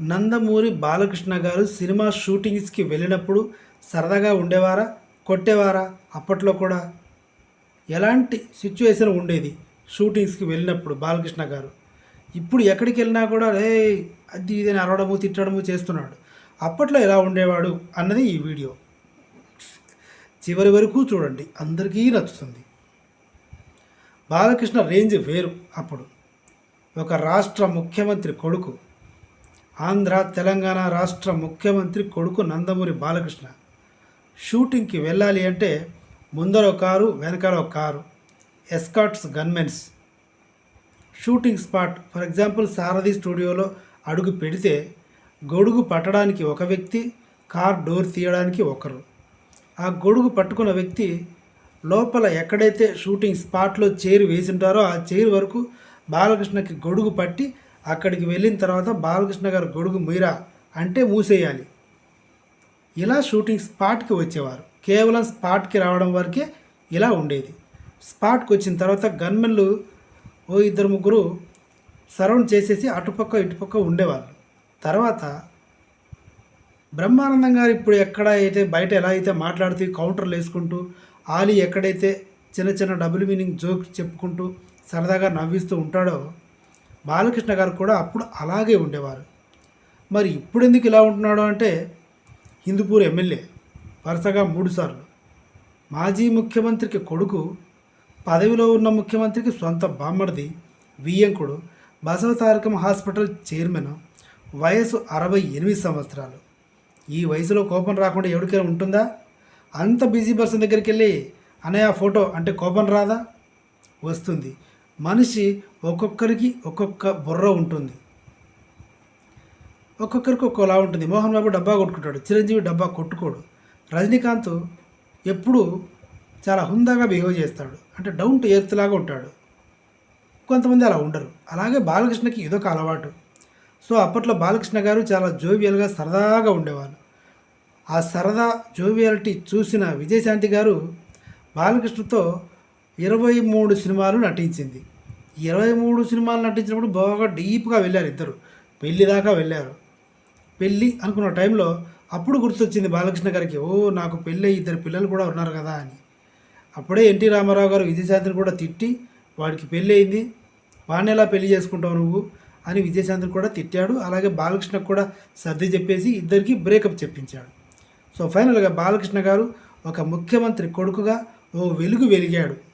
నందమూరి బాలకృష్ణ గారు సినిమా షూటింగ్స్కి వెళ్ళినప్పుడు సరదాగా ఉండేవారా? కొట్టేవారా? అప్పట్లో కూడా ఎలాంటి సిచ్యువేషన్ ఉండేది షూటింగ్స్కి వెళ్ళినప్పుడు బాలకృష్ణ గారు? ఇప్పుడు ఎక్కడికి వెళ్ళినా కూడా రే అది ఇదని అరవడము తిట్టడము చేస్తున్నాడు. అప్పట్లో ఎలా ఉండేవాడు అన్నది ఈ వీడియో. చివరి వరకు చూడండి అందరికీ నచ్చుతుంది. బాలకృష్ణ రేంజ్ వేరు అప్పుడు. ఒక రాష్ట్ర ముఖ్యమంత్రి కొడుకు ఆంధ్ర తెలంగాణ రాష్ట్ర ముఖ్యమంత్రి కొడుకు నందమూరి బాలకృష్ణ. షూటింగ్కి వెళ్ళాలి అంటే ముందర ఒక కారు వెనకాల ఒక car. Escorts gunmens shooting spot for example Sarathi స్టూడియోలో అడుగు పెడితే గొడుగు పట్టడానికి ఒక వ్యక్తి కార్ డోర్ తీయడానికి ఒకరు. ఆ గొడుగు పట్టుకున్న వ్యక్తి లోపల ఎక్కడైతే షూటింగ్ స్పాట్లో చైర్ వేసింటారో ఆ చైర్ వరకు బాలకృష్ణకి గొడుగు పట్టి అక్కడికి వెళ్ళిన తర్వాత బాలకృష్ణ గారు గొడుగు మీరా అంటే మూసేయాలి. ఇలా షూటింగ్ స్పాట్కి వచ్చేవారు. కేవలం స్పాట్కి రావడం వరకే ఇలా ఉండేది. స్పాట్కి వచ్చిన తర్వాత గన్మెన్లు ఓ ఇద్దరు ముగ్గురు సరౌండ్ చేసేసి అటుపక్క ఇటుపక్క ఉండేవాళ్ళు. తర్వాత బ్రహ్మానందం గారు ఇప్పుడు ఎక్కడ అయితే బయట ఎలా అయితే మాట్లాడుతూ కౌంటర్లు వేసుకుంటూ ఆలీ ఎక్కడైతే చిన్న చిన్న డబుల్ మీనింగ్ జోక్ చెప్పుకుంటూ సరదాగా నవ్విస్తూ ఉంటాడో బాలకృష్ణ గారు కూడా అప్పుడు అలాగే ఉండేవారు. మరి ఇప్పుడు ఎందుకు ఇలా ఉంటున్నాడు అంటే హిందూపూర్ ఎమ్మెల్యే వరుసగా మూడుసార్లు మాజీ ముఖ్యమంత్రికి కొడుకు పదవిలో ఉన్న ముఖ్యమంత్రికి సొంత బామ్మడిది వియ్యంకుడు బసవతారకం హాస్పిటల్ చైర్మన్ వయసు అరవై ఎనిమిది సంవత్సరాలు. ఈ వయసులో కోపం రాకుండా ఎవరికైనా ఉంటుందా? అంత బిజీ పర్సన్ దగ్గరికి వెళ్ళి అన్నయ్య ఫోటో అంటే కోపం రాదా? వస్తుంది. మనిషి ఒక్కొక్కరికి ఒక్కొక్క బుర్ర ఉంటుంది. ఒక్కొక్కరికి ఒక్కోలా ఉంటుంది. మోహన్ బాబు డబ్బా కొట్టుకుంటాడు. చిరంజీవి డబ్బా కొట్టుకోడు. రజనీకాంత్ ఎప్పుడూ చాలా హుందాగా బిహేవ్ చేస్తాడు. అంటే డౌన్ టు ఎర్త్ లాగా ఉంటాడు. కొంతమంది అలా ఉండరు. అలాగే బాలకృష్ణకి ఇదొక అలవాటు. సో అప్పట్లో బాలకృష్ణ గారు చాలా జోవియల్గా సరదాగా ఉండేవారు ఆ సరదా జోవియాలిటీ చూసిన విజయశాంతి గారు బాలకృష్ణతో ఇరవై మూడు సినిమాలు నటించింది. ఇరవై మూడు సినిమాలు నటించినప్పుడు బాగా డీప్గా వెళ్ళారు ఇద్దరు. పెళ్ళి దాకా వెళ్ళారు. పెళ్ళి అనుకున్న టైంలో అప్పుడు గుర్తొచ్చింది బాలకృష్ణ గారికి ఓ నాకు పెళ్ళి ఇద్దరు పిల్లలు కూడా ఉన్నారు కదా అని. అప్పుడే ఎన్టీ రామారావు గారు విజయశాంతిని కూడా తిట్టి వాడికి పెళ్ళి అయింది వాడిని ఎలా పెళ్ళి చేసుకుంటావు నువ్వు? అని విజయశాంతిని కూడా తిట్టాడు. అలాగే బాలకృష్ణకు కూడా సర్ది చెప్పేసి ఇద్దరికి బ్రేకప్ చెప్పించాడు. సో ఫైనల్గా బాలకృష్ణ గారు ఒక ముఖ్యమంత్రి కొడుకుగా ఓ వెలుగు వెలిగాడు.